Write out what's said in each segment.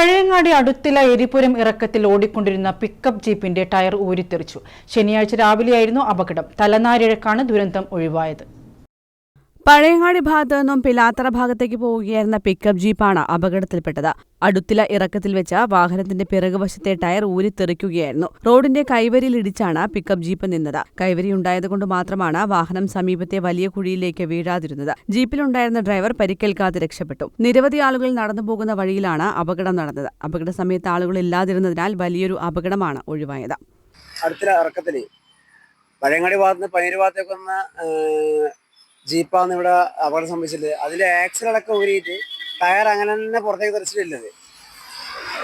പഴയങ്ങാടി അടുത്തില എരിപുരം ഇറക്കത്തിൽ ഓടിക്കൊണ്ടിരുന്ന pickup ജീപ്പിന്റെ tyre ഊരിത്തെറിച്ചു. ശനിയാഴ്ച രാവിലെയായിരുന്നു അപകടം. തലനാരിഴക്കാണ് ദുരന്തം ഒഴിവായത്. പഴയങ്ങാടി ഭാഗത്തു നിന്നും പിലാത്തറ ഭാഗത്തേക്ക് പോവുകയായിരുന്ന പിക്കപ്പ് ജീപ്പാണ് അപകടത്തിൽപ്പെട്ടത്. അടുത്തില ഇറക്കത്തിൽ വെച്ച വാഹനത്തിന്റെ പിറകുവശത്തെ ടയർ ഊരിത്തെറിക്കുകയായിരുന്നു. റോഡിന്റെ കൈവരിയിൽ ഇടിച്ചാണ് പിക്കപ്പ് ജീപ്പ് നിന്നത്. കൈവരി ഉണ്ടായതുകൊണ്ട് മാത്രമാണ് വാഹനം സമീപത്തെ വലിയ കുഴിയിലേക്ക് വീഴാതിരുന്നത്. ജീപ്പിലുണ്ടായിരുന്ന ഡ്രൈവർ പരിക്കേൽക്കാതെ രക്ഷപ്പെട്ടു. നിരവധി ആളുകൾ നടന്നു പോകുന്ന വഴിയിലാണ് അപകടം നടന്നത്. അപകട സമയത്ത് ആളുകൾ ഇല്ലാതിരുന്നതിനാൽ വലിയൊരു അപകടമാണ് ഒഴിവായത്. ഇറക്കത്തിൽ പഴയങ്ങാടി ഭാഗത്ത് പനീര് ഭാഗത്തേക്ക് വന്ന ജീപ്പാന്ന് ഇവിടെ അപകടം സംഭവിച്ചത് അതിന്റെ ആക്സിലടക്കം ഊരിയിട്ട് ടയർ അങ്ങനെ തന്നെ പുറത്തേക്ക് തെറിച്ചിട്ടില്ലത്.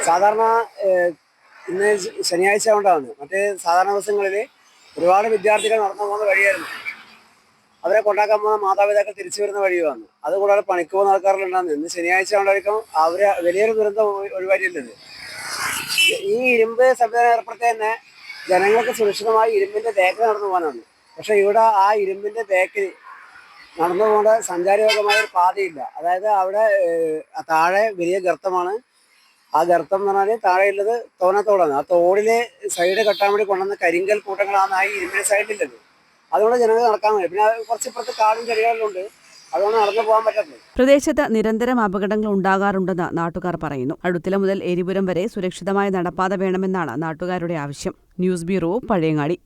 സാധാരണ ഇന്ന് ശനിയാഴ്ച കൊണ്ടാണ് മറ്റേ സാധാരണ ദിവസങ്ങളിൽ ഒരുപാട് വിദ്യാർത്ഥികൾ നടന്നു പോകുന്ന വഴിയായിരുന്നു. അവരെ കൊണ്ടാക്കാൻ പോകുന്ന മാതാപിതാക്കൾ തിരിച്ചു വരുന്ന വഴിയുമാണ്. അതുകൂടാതെ പണിക്ക് പോകുന്ന ആൾക്കാരിലുണ്ടാകുന്നത് ഇന്ന് ശനിയാഴ്ച കൊണ്ടായിരിക്കും അവരെ വലിയൊരു ദുരന്തം ഒഴി- ഒഴിവാക്കിയിട്ടുള്ളത്. ഈ ഇരുമ്പ് സംവിധാനം ഏർപ്പെടുത്തി തന്നെ ജനങ്ങൾക്ക് സുരക്ഷിതമായി ഇരുമ്പിന്റെ ബേക്കിൽ നടന്നു പോകാനാണ്. പക്ഷെ ഇവിടെ ആ ഇരുമ്പിന്റെ ബേക്കിൽ നടന്നു പോകേണ്ട സഞ്ചാരയോഗ്യമായ ഒരു പാതയില്ല. അതായത് അവിടെ താഴെ വലിയ ഗർത്തമാണ്. ആ ഗർത്തം എന്ന് പറഞ്ഞാൽ താഴെയുള്ളത് തോനത്തോടാണ്. ആ തോടിലെ സൈഡ് കെട്ടാൻ വേണ്ടി കൊണ്ടുവന്ന കരിങ്കൽ കൂട്ടങ്ങളാണ് ആ ഇരുമ്പിന്റെ സൈഡിലുള്ളത് അതുകൊണ്ട് ജനങ്ങൾ നടക്കാൻ വേണ്ടി പിന്നെ കുറച്ചിപ്പുറത്ത് കാടും ചെടികളിലും ഉണ്ട്. അതുകൊണ്ട് നടന്നു പോകാൻ പറ്റാത്തത് പ്രദേശത്ത് നിരന്തരം അപകടങ്ങൾ ഉണ്ടാകാറുണ്ടെന്ന് നാട്ടുകാർ പറയുന്നു. അടുത്തല മുതൽ എരിപുരം വരെ സുരക്ഷിതമായ നടപ്പാത വേണമെന്നാണ് നാട്ടുകാരുടെ ആവശ്യം. News bureau Pazhayangadi.